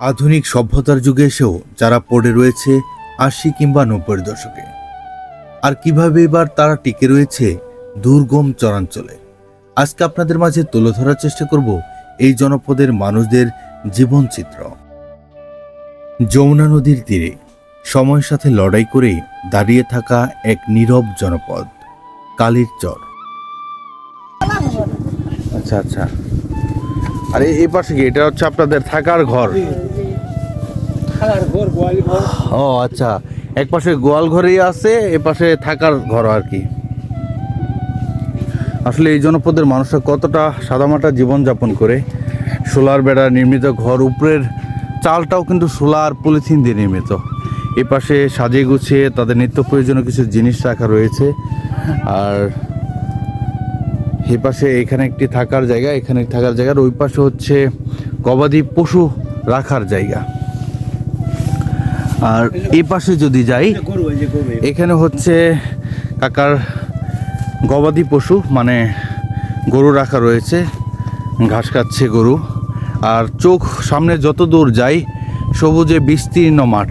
আধুনিক সভ্যতার যুগে এসেও যারা পড়ে রয়েছে আশি কিংবা নব্বই দশকে। আর কীভাবে এবার তারা টিকে রয়েছে দুর্গম চরাঞ্চলে? আজকে আপনাদের মাঝে তুলে ধরার চেষ্টা করব এই জনপদের মানুষদের জীবনচিত্র। যমুনা নদীর তীরে সময়ের সাথে লড়াই করে দাঁড়িয়ে থাকা এক নীরব জনপদ, কালীর চর। আচ্ছা আচ্ছা। আর এই- পাশে কি? এটা হচ্ছে আপনাদের থাকার ঘর। ও আচ্ছা। এক পাশে গোয়াল ঘরেই আছে, এ পাশে থাকার ঘর আর কি। আসলে এই জনপদের মানুষরা কতটা সাদামাটা জীবনযাপন করে। সোলার বেড়া নির্মিত ঘর, উপরের চালটাও কিন্তু সোলার পলিথিন দিয়ে নির্মিত। এ পাশে সাজিয়ে গুছিয়ে তাদের নিত্য প্রয়োজনীয় কিছু জিনিস রাখা রয়েছে। আর এই পাশে এখানে একটি থাকার জায়গা, এখানে থাকার জায়গার ওই পাশে হচ্ছে গবাদি পশু রাখার জায়গা। আর এই পাশে যদি যাই, এখানে হচ্ছে কাকার গবাদি পশু মানে গরু রাখা রয়েছে, ঘাস খাচ্ছে গরু। আর চোখ সামনে যত দূর যাই, সবুজে বিস্তীর্ণ মাঠ।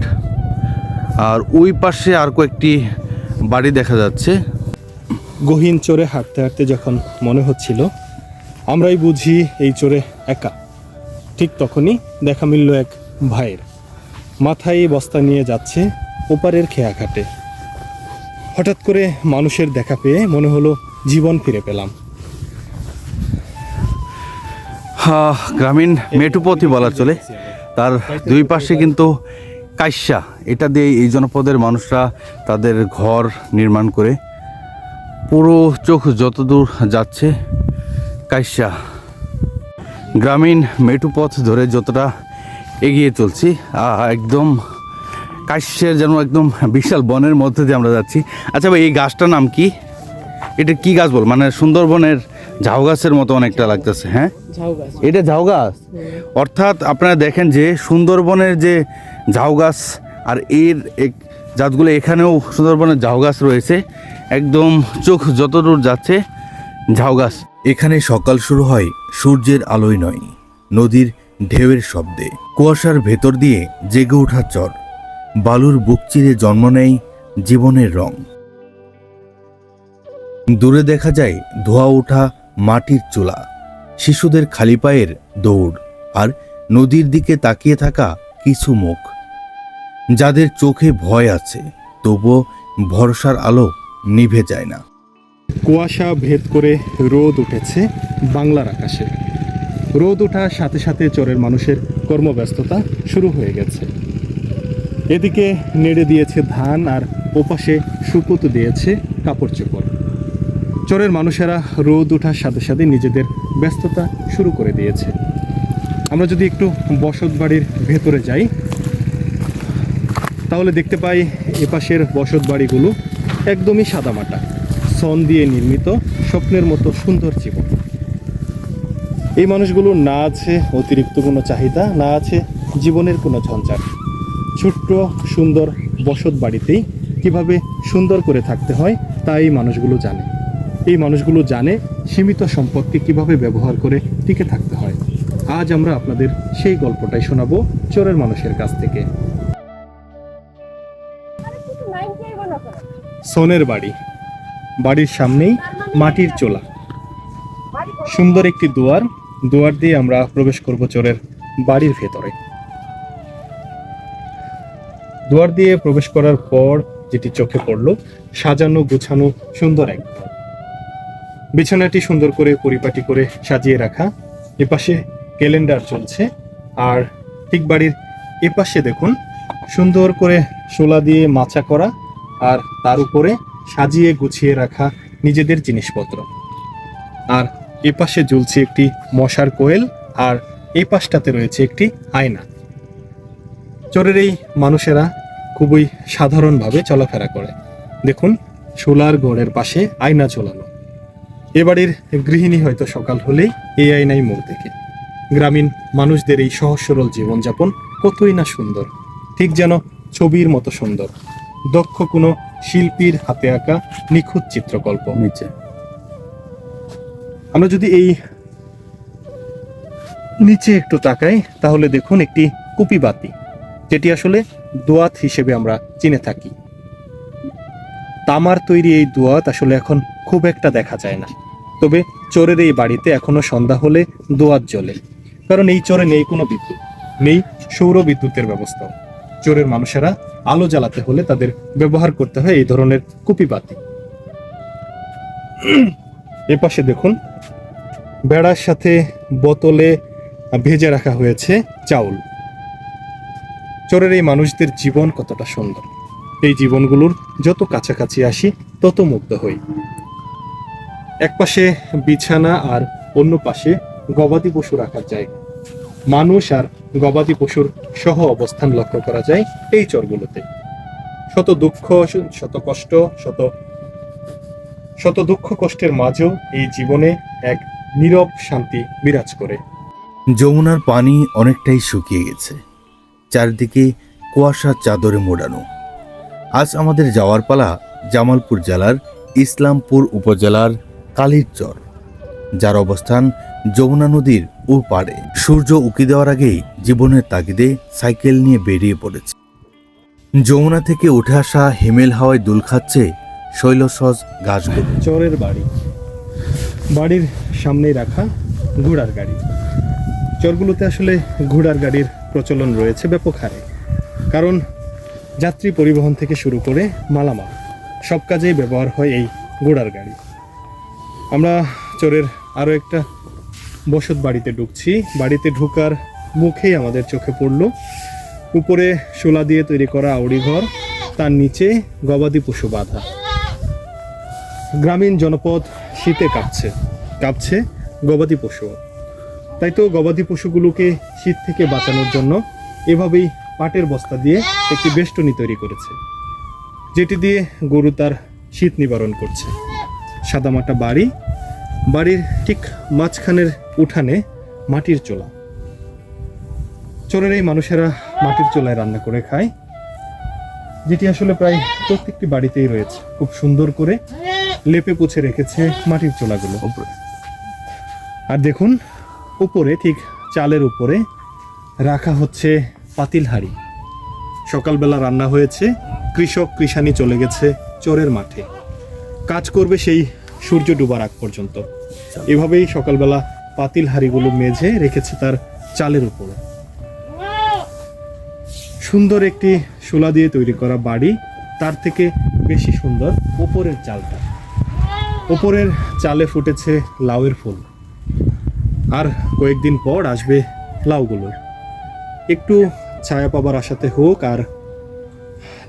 আর ওই পাশে আর কয়েকটি বাড়ি দেখা যাচ্ছে। গহীন চোরে হাঁটতে হাঁটতে যখন মনে হচ্ছিল, আমরাই বুঝি এই চোরে একা। ঠিক তখনই দেখা মিলল এক ভাইয়ের। মাথায় বস্তা নিয়ে যাচ্ছে ওপারের খেয়া ঘাটে হঠাৎ করে মানুষের দেখা পেয়ে মনে হলো জীবন ফিরে পেলাম। গ্রামীণ মেটুপথই বলা চলে। তার দুই পাশে কিন্তু কাইসা। এটা দিয়ে এই জনপদের মানুষরা তাদের ঘর নির্মাণ করে। পুরো চোখ যতদূর যাচ্ছে, কাইসা। গ্রামীণ মেটুপথ ধরে যতটা এগিয়ে চলছি। আহ, একদম কাশ্যের যেন একদম বিশাল বনের মধ্যে দিয়ে আমরা যাচ্ছি। আচ্ছা ভাই এই গাছটার নাম কি? এটা কি গাছ বল? মানে সুন্দরবনের ঝাউ গাছের মতো অনেকটা লাগতেছে হ্যাঁ? এটা ঝাউ গাছ? অর্থাৎ আপনারা দেখেন যে সুন্দরবনের যে ঝাউ গাছ আর এর এক জাতগুলো এখানেও সুন্দরবনের ঝাউ গাছ রয়েছে। একদম চোখ যতদূর যাচ্ছে ঝাউ গাছ। এখানে সকাল শুরু হয় সূর্যের আলোয় নয়। নদীর ঢেউয়ের শব্দে। কুয়াশার ভেতর দিয়ে জেগে ওঠা চর। বালুর বুক চিরে জন্ম নেয় জীবনের রং। দূরে দেখা যায় ধোয়া ওঠা মাটির চুলা। শিশুদের খালি পায়ের দৌড় আর নদীর দিকে তাকিয়ে থাকা কিছু মুখ। যাদের চোখে ভয় আছে, তবুও ভরসার আলো নিভে যায় না। কুয়াশা ভেদ করে রোদ উঠেছে বাংলার আকাশে। রোদ ওঠার সাথে সাথে চরের মানুষের কর্মব্যস্ততা শুরু হয়ে গেছে। এদিকে নেড়ে দিয়েছে ধান আর ওপাশে সুপুত দিয়েছে কাপড় চোপড়। চরের মানুষেরা রোদ ওঠার সাথে সাথে নিজেদের ব্যস্ততা শুরু করে দিয়েছে। আমরা যদি একটু বসত বাড়ির ভেতরে যাই, তাহলে দেখতে পাই এপাশের বসত বাড়িগুলো একদমই সাদামাটা, সন দিয়ে নির্মিত, স্বপ্নের মতো সুন্দর জীবন। এই মানুষগুলো না আছে অতিরিক্ত কোনো চাহিদা, না আছে জীবনের কোনো ঝঞ্ঝাট। ছোট্ট, সুন্দর বসত বাড়িতেই কীভাবে সুন্দর করে থাকতে হয়, তা এই মানুষগুলো জানে। এই মানুষগুলো জানে সীমিত সম্পদকে কীভাবে ব্যবহার করে টিকে থাকতে হয়। আজ আমরা আপনাদের সেই গল্পটাই শোনাবো চোরের মানুষের কাছ থেকে। সোনের বাড়ি। বাড়ির সামনেই মাটির চোলা। সুন্দর একটি দুয়ার দুয়ার দিয়ে আমরা প্রবেশ করব চোরের বাড়ির ভেতরে। দুয়ার দিয়ে প্রবেশ করার পর যেটি চোখে পড়ল, সাজানো, গুছানো, সুন্দর এক বিছানাটি সুন্দর করে পরিপাটি করে সাজিয়ে রাখা, এপাশে ক্যালেন্ডার চলছে, আর ঠিক বাড়ির এপাশে দেখুন, সুন্দর করে শোলা দিয়ে মাচা করা, আর তার উপরে সাজিয়ে গুছিয়ে রাখা নিজেদের জিনিসপত্র। আর এ পাশে ঝুলছে একটি মশার কোয়েল আর এই পাশটাতে রয়েছে একটি আয়না। চোরের এই মানুষেরা খুবই সাধারণভাবে চলাফেরা করে। দেখুন, সোলার গড়ের পাশে আয়না ঝোলানো। এ বাড়ির গৃহিণী হয়তো সকাল হলেই এই আয়নায় মুখ দেখে। গ্রামীণ মানুষদের এই সহজ সরল জীবনযাপন কতই না সুন্দর। ঠিক যেন ছবির মতো সুন্দর। দক্ষ কোনো শিল্পীর হাতে আঁকা নিখুঁত চিত্রকল্প। নিচে। আমরা যদি এই নিচে একটু তাকাই, তাহলে দেখুন একটি কুপিবাতি যেটি আসলে দোয়াত হিসেবে আমরা চিনে থাকি। তামার তৈরি এই দোয়াত আসলে এখন খুব একটা দেখা যায় না। তবে চোরের এই বাড়িতে এখনও সন্ধ্যা হলে দোয়াত জ্বলে, কারণ এই চোরে নেই কোনো বিদ্যুৎ, নেই সৌর বিদ্যুতের ব্যবস্থা। চোরের মানুষেরা আলো জ্বালাতে হলে তাদের ব্যবহার করতে হয় এই ধরনের কুপিবাতি এ পাশে দেখুন বেড়ার সাথে বোতলে ভেজে রাখা হয়েছে চাউল। চোরের এই মানুষদের জীবন কতটা সুন্দর। এই জীবনগুলোর যত কাছাকাছি আসি, তত মুগ্ধ হই। এক পাশে বিছানা আর অন্য পাশে গবাদি পশু রাখার জায়গা। মানুষ আর গবাদি পশুর সহ অবস্থান লক্ষ্য করা যায় এই চরগুলোতে। শত দুঃখ, শত কষ্ট, শত শত দুঃখ কষ্টের মাঝেও এই জীবনে এক নীরব শান্তি বিরাজ করে। যমুনার পানি অনেকটাই শুকিয়ে গেছে। চারিদিকে কুয়াশার চাদরে মোড়ানো। আজ আমাদের যাওয়ার পালা জামালপুর জেলার ইসলামপুর উপজেলার কালীরচর যার অবস্থান যমুনা নদীর ও পাড়ে সূর্য উকি দেওয়ার আগেই জীবনের তাগিদে সাইকেল নিয়ে বেরিয়ে পড়েছে। যমুনা থেকে উঠে আসা হিমেল হাওয়ায় দুল খাচ্ছে শৈলসজ গাছগুলো। চরের বাড়ি। বাড়ির সামনেই রাখা ঘোড়ার গাড়ি। চরগুলোতে আসলে ঘোড়ার গাড়ির প্রচলন রয়েছে ব্যাপক হারে। কারণ যাত্রী পরিবহন থেকে শুরু করে মালামাল, সব কাজেই ব্যবহার হয় এই ঘোড়ার গাড়ি। আমরা চোরের আরও একটা বসত বাড়িতে ঢুকছি। বাড়িতে ঢুকার মুখেই আমাদের চোখে পড়ল উপরে শোলা দিয়ে তৈরি করা আউড়ি ঘর, তার নিচে গবাদি পশু বাঁধা। গ্রামীণ জনপদ শীতে কাঁপছে। কাঁপছে গবাদি পশু তাই তো গবাদি পশুগুলোকে শীত থেকে বাঁচানোর জন্য এভাবেই পাটের বস্তা দিয়ে একটি বেষ্টনী তৈরি করেছে, যেটি দিয়ে গরু তার শীত নিবারণ করছে। সাদামাটা বাড়ি, বাড়ির ঠিক মাঝখানের উঠানে মাটির চোলা। চোরের এই মানুষেরা মাটির চোলায় রান্না করে খায়, যেটি আসলে প্রায় প্রত্যেকটি বাড়িতেই রয়েছে। খুব সুন্দর করে লেপে পুছে রেখেছে মাটির চোলাগুলো। আর দেখুন উপরে ঠিক চালের উপরে রাখা হচ্ছে পাতিল হাড়ি। সকালবেলা রান্না হয়েছে কৃষক কৃষানি চলে গেছে চোরের মাঠে। কাজ করবে সেই সূর্য ডুবার আগ পর্যন্ত। এভাবেই সকালবেলা পাতিল হাড়িগুলো মেঝে রেখেছে তার চালের উপরে। সুন্দর একটি শোলা দিয়ে তৈরি করা বাড়ি তার থেকে বেশি সুন্দর ওপরের চালটা। ওপরের চালে ফুটেছে লাউয়ের ফুল। আর কয়েকদিন পর আসবে লাউগুলো। একটু ছায়া পাবার আশাতে হোক আর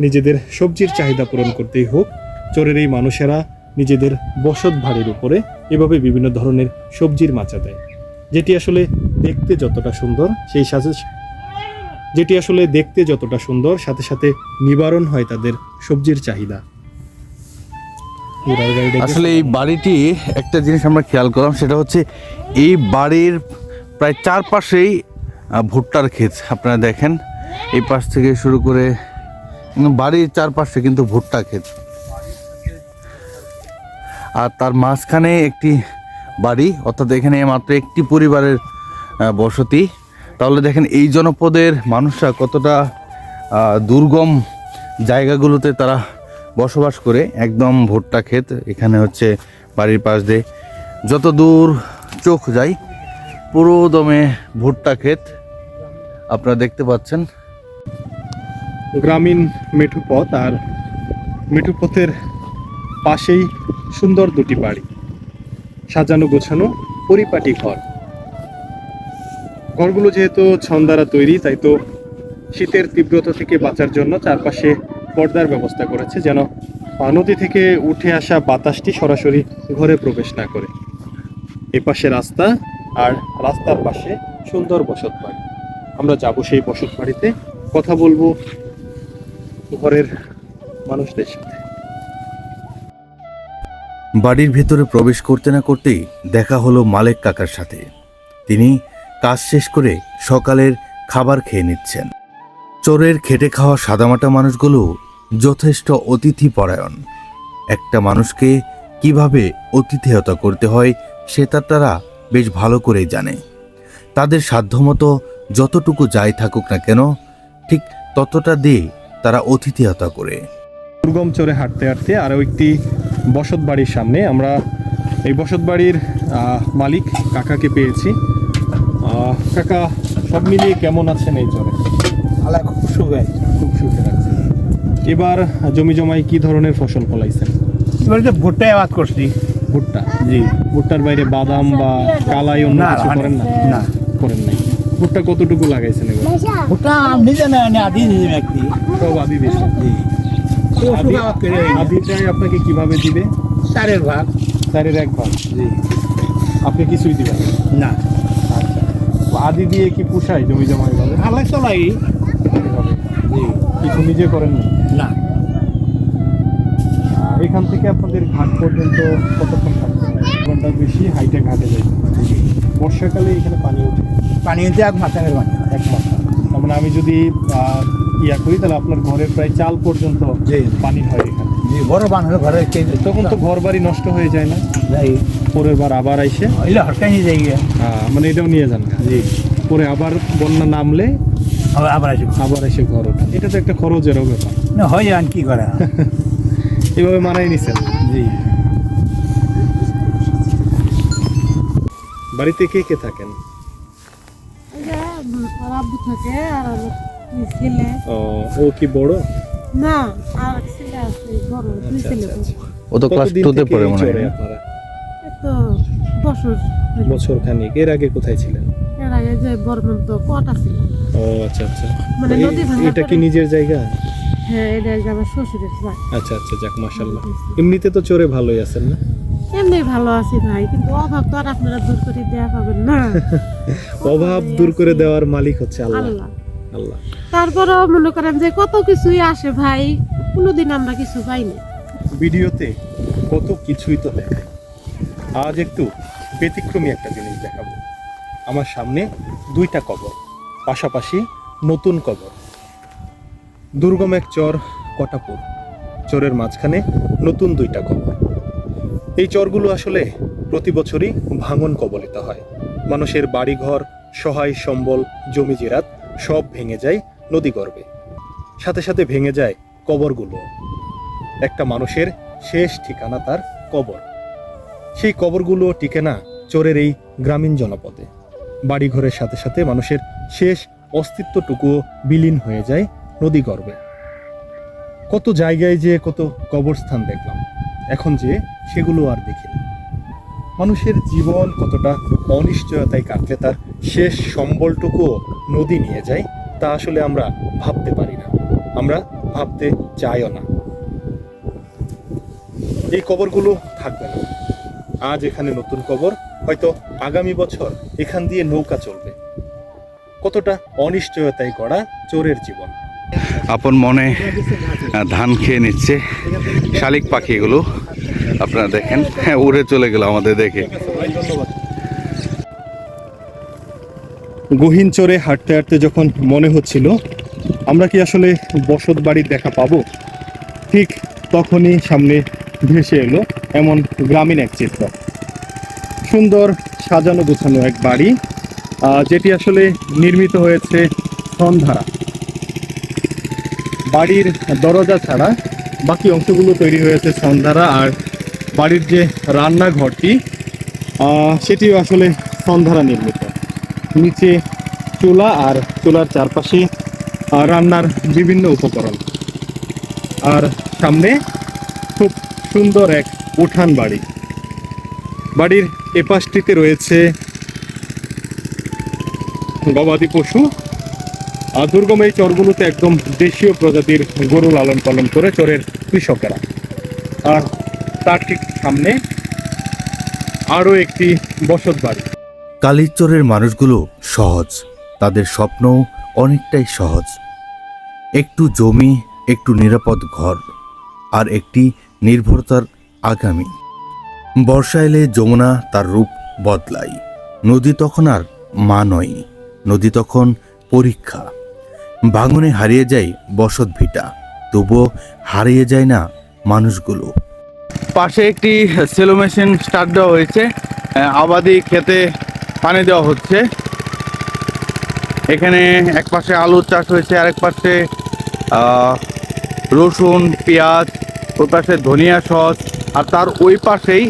নিজেদের সবজির চাহিদা পূরণ করতেই হোক, চোরের এই মানুষেরা নিজেদের বসত ভাড়ির উপরে এভাবে বিভিন্ন ধরনের সবজির মাচা দেয়। যেটি আসলে দেখতে যতটা সুন্দর, সেই সাথে যেটি আসলে দেখতে যতটা সুন্দর, সাথে সাথে নিবারণ হয় তাদের সবজির চাহিদা। আসলে এই বাড়িটি একটা জিনিস আমরা খেয়াল করলাম সেটা হচ্ছে এই বাড়ির প্রায় চারপাশেই ভুট্টার ক্ষেত। আপনারা দেখেন এই পাশ থেকে শুরু করে বাড়ির চারপাশে কিন্তু ভুট্টা ক্ষেত। আর তার মাঝখানে একটি বাড়ি অর্থাৎ এখানে মাত্র একটি পরিবারের বসতি। তাহলে দেখেন এই জনপদের মানুষরা কতটা দুর্গম জায়গাগুলোতে তারা বসবাস করে একদম ভুট্টা ক্ষেত, এখানে হচ্ছে বাড়ির পাশ দিয়ে। যত দূর চোখ যায় পুরো দমে ভুট্টা ক্ষেত আপনারা দেখতে পাচ্ছেন। গ্রামীণ মেঠু পথ আর মেঠু পথের পাশেই সুন্দর দুটি বাড়ি। সাজানো গোছানো পরিপাটি ঘর। ঘরগুলো যেহেতু ছন্দারা তৈরি, তাই তো শীতের তীব্রতা থেকে বাঁচার জন্য চারপাশে পর্দার ব্যবস্থা করেছে যেন নদী থেকে উঠে আসা বাতাসটি সরাসরি ঘরে প্রবেশ না করে। এপাশে রাস্তা আর রাস্তার পাশে সুন্দর বসত বাড়ি। আমরা যাব সেই বসত বাড়িতে। কথা বলব ঘরের মানুষদের সাথে। বাড়ির ভেতরে প্রবেশ করতে না করতেই দেখা হলো মালেক কাকার সাথে। তিনি কাজ শেষ করে সকালের খাবার খেয়ে নিচ্ছেন। চোরের খেটে খাওয়া সাদামাটা মানুষগুলো যথেষ্ট অতিথি পরায়ণ। একটা মানুষকে কীভাবে অতিথেয়তা করতে হয় সেটা তারা বেশ ভালো করেই জানে। তাদের সাধ্যমতো যতটুকু যাই থাকুক না কেন ঠিক ততটা দিয়ে তারা অতিথিয়তা করে। দুর্গম চরে হাঁটতে হাঁটতে আরও একটি বসত বাড়ির সামনে আমরা এই বসত বাড়ির মালিক কাকাকে পেয়েছি। কাকা সব মিলিয়ে কেমন আছেন এই চরে? আলা খুব সুখে। খুব সুখে। এবার জমি জমায় কি ধরনের ফসল ফলাইছেন? এবার তো ভুট্টায় আবাদ করছি। ভুট্টা? জি। ভুট্টার বাইরে বাদাম বা কালাই অন্য না কিছু করেন না? না করেন নাই। ভুট্টা কতটুকু লাগাইছেন এবার? ভুট্টা নিজে না না আদি নিজে ব্যক্তি। সব আদি দেশে জি। আদিটাই আপনাকে কীভাবে দিবে? চারের ভাগ। চারের এক ভাগ। জি। আপনি কিছুই দিবেন না। না। আচ্ছা। আদি দিয়ে কি পুষায় জমি জমা এভাবে? আলাই চলাই জি। কিছু নিজে করেন না? থেকে আপনাদের ঘাট পর্যন্ত কতক্ষণ থাকতে হয় ঘণ্টার বেশি হাইটে ঘাটে যায় বর্ষাকালে এখানে পানি ওঠে। পানি নিতে এক পানি। এক মাথা তার মানে আমি যদি ইয়া করি তাহলে আপনার ঘরের প্রায় চাল পর্যন্ত জি। পানি হয় এখানে। জি বড় বানহলে ঘরে তখন তো ঘর বাড়ি নষ্ট হয়ে যায় না। যাই পরের বার আবার আইসে। এলে হটকাই নিয়ে যাই গিয়ে মানে এটাও নিয়ে যান জি। পরে আবার বন্যা নামলে আবার আবার আবার এসে ঘর ওঠেন এটা তো একটা খরচেরও ব্যাপার। না হয় আর কি করে? এভাবে মানাই নিছেন? জি। বাড়িতে কে কে থাকেন? এই যে, উম, ওর আব্বু থাকে আর ছেলে। ও ও কি বড়? না আর ছেলে আছে বড় দুই আচ্ছা, ছেলে আচ্ছা। আচ্ছা। ও তো ক্লাস পড়ে মনে হয়। তো বছর বছর খানিক। এর আগে কোথায় ছিলেন? এর আগে যে বর্মন্ত কট আছে ও আচ্ছা আচ্ছা। মানে নদী এটা কি নিজের জায়গা? হ্যাঁ এটা আমার শ্বশুরের যায় আচ্ছা আচ্ছা যাক মাশাল্লাহ এমনিতে তো চরে ভালোই আছেন না? এমনি ভালো আছি ভাই কিন্তু অভাব তো আর আপনারা দূর করে দেওয়া পাবেন না। অভাব দূর করে দেওয়ার মালিক হচ্ছে আল্লাহ। আল্লাহ। আল্লাহ। তারপরেও মনে করেন যে কত কিছুই আসে ভাই কোনোদিন আমরা কিছু পাই না। ভিডিওতে কত কিছুই তো দেখায়। আজ একটু ব্যতিক্রমী একটা জিনিস দেখাবো। আমার সামনে দুইটা কবর পাশাপাশি নতুন কবর। দুর্গম এক চর, কটাপুর। চরের মাঝখানে নতুন দুইটা কবর। এই চরগুলো আসলে প্রতি বছরই ভাঙন কবলিত হয়। মানুষের বাড়িঘর, সহায় সম্বল, জমি জিরাত সব ভেঙে যায় নদীগর্ভে সাথে সাথে ভেঙে যায় কবরগুলো। একটা মানুষের শেষ ঠিকানা তার কবর। সেই কবরগুলো টিকে না চোরের এই গ্রামীণ জনপদে। বাড়িঘরের সাথে সাথে মানুষের শেষ অস্তিত্বটুকুও বিলীন হয়ে যায় নদীগর্ভে কত জায়গায় যে কত কবরস্থান দেখলাম, এখন যে সেগুলো আর দেখি না মানুষের জীবন কতটা অনিশ্চয়তায় কাটলে তার শেষ সম্বলটুকুও নদী নিয়ে যায়, তা আসলে আমরা ভাবতে পারি না। আমরা ভাবতে চাইও না। এই কবরগুলো থাকবে না। আজ এখানে নতুন কবর, হয়তো আগামী বছর এখান দিয়ে নৌকা চলবে। কতটা অনিশ্চয়তায় গড়া চোরের জীবন। আপন মনে ধান খেয়ে নিচ্ছে। শালিক পাখি এগুলো আপনারা দেখেন। হ্যাঁ উড়ে চলে গেল আমাদের দেখে। গহীন চরে হাঁটতে হাঁটতে যখন মনে হচ্ছিল, আমরা কি আসলে বসত বাড়ির দেখা পাবো? ঠিক তখনই সামনে ভেসে এলো এমন গ্রামীণ এক চিত্র। সুন্দর সাজানো গোছানো এক বাড়ি যেটি আসলে নির্মিত হয়েছে সন্ধারা বাড়ির দরজা ছাড়া বাকি অংশগুলো তৈরি হয়েছে সন্ধারা আর বাড়ির যে রান্নাঘরটি সেটিও আসলে সন্ধারা নির্মিত। নিচে চুলা আর চুলার চারপাশে রান্নার বিভিন্ন উপকরণ। আর সামনে খুব সুন্দর এক উঠান বাড়ি। বাড়ির এপাশটিতে রয়েছে গবাদি পশু দুর্গম এই চরগুলোতে একদম দেশীয় প্রজাতির গরু লালন পালন করে চরের কৃষকেরা। আর তার ঠিক সামনে আরও একটি বসত বাড়ি। কালিচরের মানুষগুলো সহজ, তাদের স্বপ্ন অনেকটাই সহজ। একটু জমি, একটু নিরাপদ ঘর, আর একটি নির্ভরতার আগামী। বর্ষা এলে যমুনা তার রূপ বদলায়। নদী তখন আর মা নয়, নদী তখন পরীক্ষা। ভাঙনে হারিয়ে যায় বসত ভিটা। তবুও হারিয়ে যায় না মানুষগুলো। পাশে একটি সেলো মেশিন স্টার্ট দেওয়া হয়েছে। আবাদি খেতে পানি দেওয়া হচ্ছে। এখানে এক পাশে আলু চাষ হয়েছে, আরেক পাশে রসুন, পেঁয়াজ, ওই পাশে ধনিয়া সস, আর তার ওই পাশেই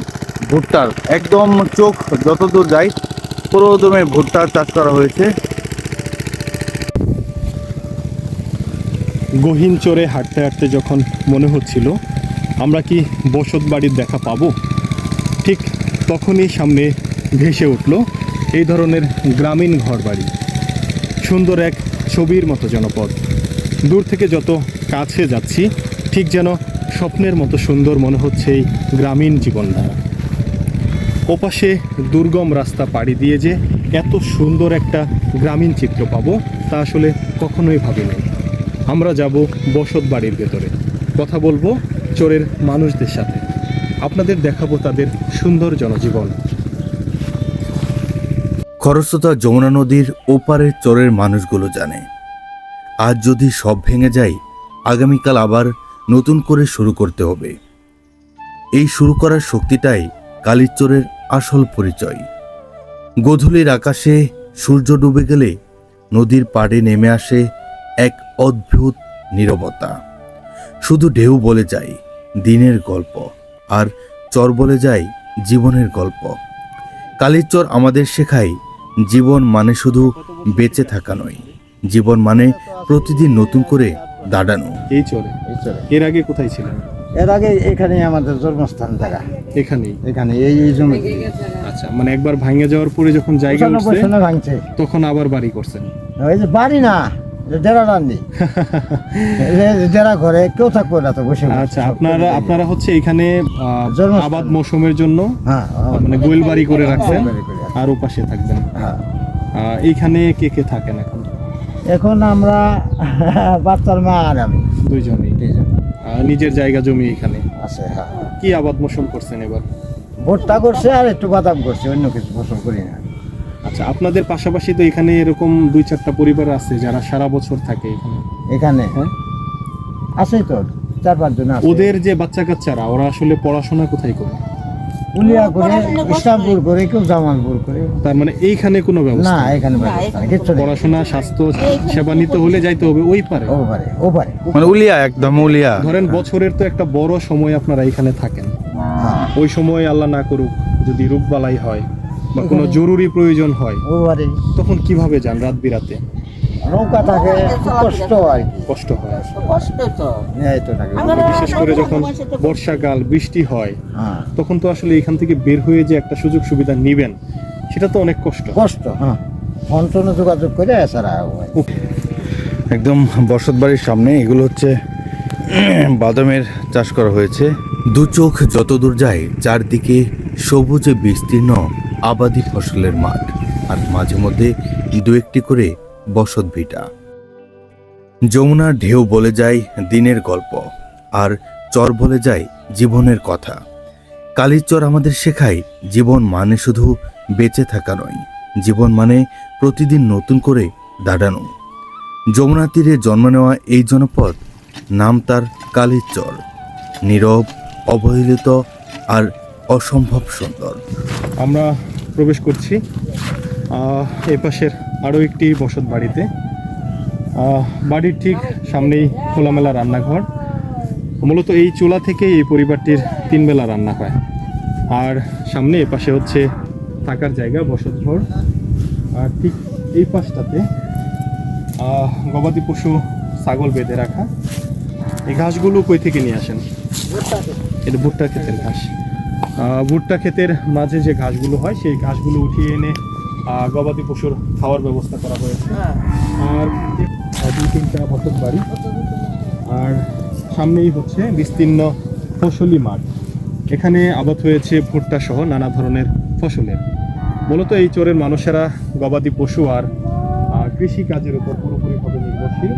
ভুট্টার। একদম চোখ যতদূর যায় পুরো দমে ভুট্টার চাষ করা হয়েছে। গহীন চড়ে হাঁটতে হাঁটতে যখন মনে হচ্ছিল, আমরা কি বসত বাড়ির দেখা পাবো? ঠিক তখনই সামনে ভেসে উঠল এই ধরনের গ্রামীণ ঘরবাড়ি। সুন্দর এক ছবির মতো জনপদ। দূর থেকে যত কাছে যাচ্ছি, ঠিক যেন স্বপ্নের মতো সুন্দর মনে হচ্ছে এই গ্রামীণ জীবনধারা ওপাশে দুর্গম রাস্তা পাড়ি দিয়ে যে এত সুন্দর একটা গ্রামীণ চিত্র পাবো, তা আসলে কখনোই ভাবিনি। আমরা যাব বসত বাড়ির ভেতরে। কথা বলব চোরের মানুষদের সাথে। আপনাদের দেখাবো তাদের সুন্দর জনজীবন। খরস্রোতা যমুনা নদীর ওপারের চরের মানুষগুলো জানে। আজ যদি সব ভেঙে যায়, আগামীকাল আবার নতুন করে শুরু করতে হবে। এই শুরু করার শক্তিটাই কালিচরের আসল পরিচয়। গোধূলির আকাশে সূর্য ডুবে গেলে নদীর পাড়ে নেমে আসে এক অদ্ভুত নীরবতা। শুধু ঢেউ বলে যায় দিনের গল্প আর চর বলে যায় জীবনের গল্প। কালীচর আমাদের শেখায় জীবন মানে শুধু বেঁচে থাকা নয় জীবন মানে প্রতিদিন নতুন করে দাঁড়ানো। এই চরে চলে। এর আগে কোথায় ছিলেন? এর আগে এখানেই আমাদের জন্মস্থান জায়গা। এখানেই? এখানে এই এই জমি। আচ্ছা মানে একবার ভাঙে যাওয়ার পরে যখন জায়গা ভাঙছে। তখন আবার বাড়ি করছেন। ওই যে বাড়ি না ডেরা রান্নি ডেরা ঘরে কেউ থাকব না তো বসে। আচ্ছা আপনারা আপনারা হচ্ছে এখানে আবাদ মৌসুমের জন্য হ্যাঁ মানে গোয়েল বাড়ি করে রাখছেন। আর ওপাশে থাকবেন। হ্যাঁ। এইখানে কে কে থাকেন এখন? এখন আমরা বাচ্চার মা আর আমি। দুইজনই। দুইজন নিজের জায়গা জমি এখানে। আছে হ্যাঁ। কি আবাদ মৌসুম করছেন এবার? ভুট্টা করছে আর একটু বাদাম করছে অন্য কিছু ফসল করি না। আচ্ছা আপনাদের পাশাপাশি তো এখানে এরকম দুই চারটা পরিবার আছে যারা সারা বছর থাকে এখানে। এখানে? হ্যাঁ। আছেই তো চার পাঁচজন আছে। ওদের যে বাচ্চা কাচ্চারা ওরা আসলে পড়াশোনা কোথায় করে? উলিয়া করে ইসলামপুর করে কেউ জামালপুর করে। তার মানে এইখানে কোনো না ব্যবস্থা নেই। এখানে ব্যবস্থা নেই, কিচ্ছু নেই। পড়াশোনা স্বাস্থ্য সেবা নিতে হলে যাইতে হবে ওই পারে? ও পারে ও পারে। মানে উলিয়া একদম উলিয়া। ধরেন বছরের তো একটা বড় সময় আপনারা এখানে থাকেন। হ্যাঁ। ওই সময় আল্লাহ না করুক যদি রোগবালাই হয় বা কোনো জরুরি প্রয়োজন হয় তখন কীভাবে যান রাত বিরাতে? নৌকা থাকে কষ্ট কি কষ্ট হয় তো। বিশেষ করে যখন বর্ষাকাল বৃষ্টি হয় হ্যাঁ। তখন তো আসলে এখান থেকে বের হয়ে যে একটা সুযোগ সুবিধা নিবেন সেটা তো অনেক কষ্ট। কষ্ট হ্যাঁ। ফোন টোনে যোগাযোগ করে এছাড়া একদম বসত বাড়ির সামনে এগুলো হচ্ছে বাদামের চাষ করা হয়েছে। দু চোখ যত দূর যায় চারদিকে সবুজে বিস্তীর্ণ আবাদি ফসলের মাঠ আর মাঝে মধ্যে দু একটি করে বসত ভিটা। যমুনার ঢেউ বলে যায় দিনের গল্প আর চর বলে যায় জীবনের কথা। কালীচর আমাদের শেখায় জীবন মানে শুধু বেঁচে থাকা নয়, জীবন মানে প্রতিদিন নতুন করে দাঁড়ানো। যমুনা তীরে জন্ম নেওয়া এই জনপদ নাম তার কালীচর নীরব, অবহেলিত আর অসম্ভব সুন্দর। আমরা প্রবেশ করছি। এই পাশের আরও একটি বসত বাড়িতে। বাড়ির ঠিক সামনেই খোলামেলা রান্নাঘর। মূলত এই চুলা থেকেই এই পরিবারটির তিন বেলা রান্না হয়। আর সামনে এ পাশে হচ্ছে থাকার জায়গা, বসত ঘর। আর ঠিক এই পাশটাতে গবাদি পশু ছাগল বেঁধে রাখা। এই ঘাসগুলো কই থেকে নিয়ে আসেন? এটা ভুট্টা ক্ষেতের ঘাস। ভুট্টা ক্ষেতের মাঝে যে ঘাসগুলো হয় সেই ঘাসগুলো উঠিয়ে এনে গবাদি পশুর খাওয়ার ব্যবস্থা করা হয়েছে। আর আহ, দুই তিনটা বসত বাড়ি। আর সামনেই হচ্ছে বিস্তীর্ণ ফসলি মাঠ। এখানে আবাদ হয়েছে ভুট্টা সহ নানা ধরনের ফসলের। মূলত এই চোরের মানুষেরা গবাদি পশু আর কৃষি কাজের উপর পুরোপুরিভাবে নির্ভরশীল।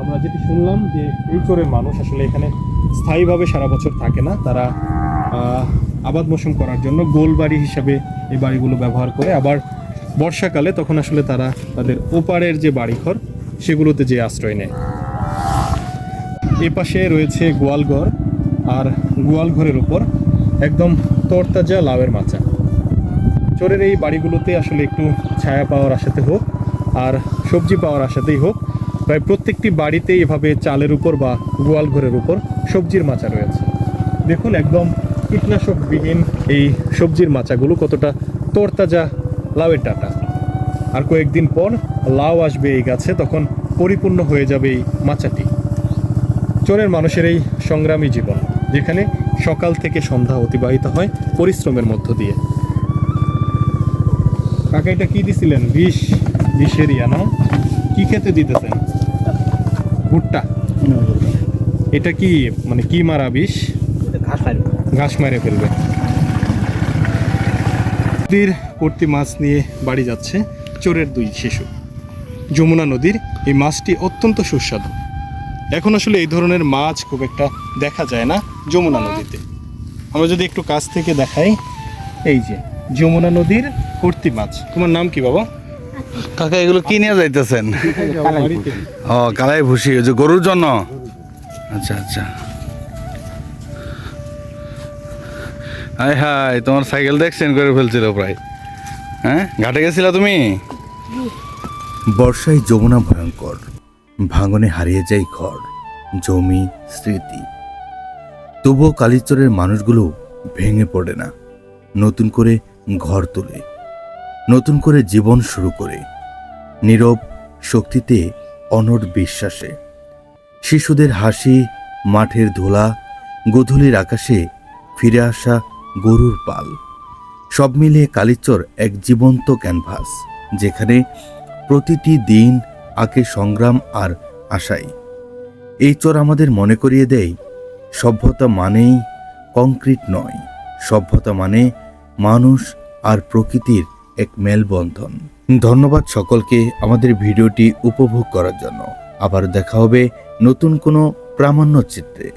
আমরা যেটি শুনলাম যে এই চোরের মানুষ আসলে এখানে স্থায়ীভাবে সারা বছর থাকে না। তারা আবাদ মৌসুম করার জন্য গোল বাড়ি হিসাবে এই বাড়িগুলো ব্যবহার করে আবার বর্ষাকালে তখন আসলে তারা তাদের ওপারের যে বাড়িঘর, সেগুলোতে যে আশ্রয় নেয়। এ পাশে রয়েছে গোয়ালঘর আর গোয়ালঘরের উপর একদম তরতাজা লাউয়ের মাচা। চোরের এই বাড়িগুলোতে আসলে একটু ছায়া পাওয়ার আশাতে হোক আর সবজি পাওয়ার আশাতেই হোক, প্রায় প্রত্যেকটি বাড়িতেই এভাবে চালের উপর বা গোয়াল ঘরের উপর সবজির মাচা রয়েছে। দেখুন একদম কীটনাশকবিহীন এই সবজির মাচাগুলো কতটা তরতাজা লাউয়ের ডাটা? আর কয়েকদিন পর লাউ আসবে এই গাছে তখন পরিপূর্ণ হয়ে যাবে এই মাচাটি। চোরের মানুষের এই সংগ্রামী জীবন যেখানে সকাল থেকে সন্ধ্যা অতিবাহিত হয় পরিশ্রমের মধ্য দিয়ে। কাকা এটা কি দিছিলেন? বিষ বিষের ইয়া না? কি খেতে দিতেছেন? ভুট্টা। এটা কি মানে কি মারা বিষ? ঘাস মেরে ফেলবে। নদীর ভর্তি মাছ নিয়ে বাড়ি যাচ্ছে চোরের দুই শিশু। যমুনা নদীর এই মাছটি অত্যন্ত সুস্বাদু। এখন আসলে এই ধরনের মাছ খুব একটা দেখা যায় না যমুনা নদীতে। আমরা যদি একটু কাছ থেকে দেখাই এই যে যমুনা নদীর ভর্তি মাছ। তোমার নাম কি বাবা? কাকা এগুলো কি নিয়ে যাইতেছেন। ও কালাই ভুসি ওই যে গরুর জন্য? আচ্ছা আচ্ছা। হাই হাই, তোমার সাইকেল দেখছেন করে ফেলছিল প্রায়। হ্যাঁ? ঘাটে গেছিলা তুমি? বর্ষায় যমুনা ভয়ঙ্কর, ভাঙনে হারিয়ে যায় ঘর, জমি, স্মৃতি। তবুও কালীচরের মানুষগুলো ভেঙে পড়ে না। নতুন করে ঘর তোলে, নতুন করে জীবন শুরু করে। নীরব শক্তিতে অনড় বিশ্বাসে, শিশুদের হাসি, মাঠের ধোলা, গোধূলির আকাশে ফিরে আসা গরুর পাল। সব মিলিয়ে কালিচর এক জীবন্ত ক্যানভাস, যেখানে প্রতিটি দিন আঁকে সংগ্রাম আর আশাই। এই চর আমাদের মনে করিয়ে দেয়, সভ্যতা মানেই কংক্রিট নয়, সভ্যতা মানে মানুষ আর প্রকৃতির এক মেলবন্ধন। ধন্যবাদ সকলকে আমাদের ভিডিওটি উপভোগ করার জন্য। আবার দেখা হবে নতুন কোনো প্রামাণ্য চিত্রে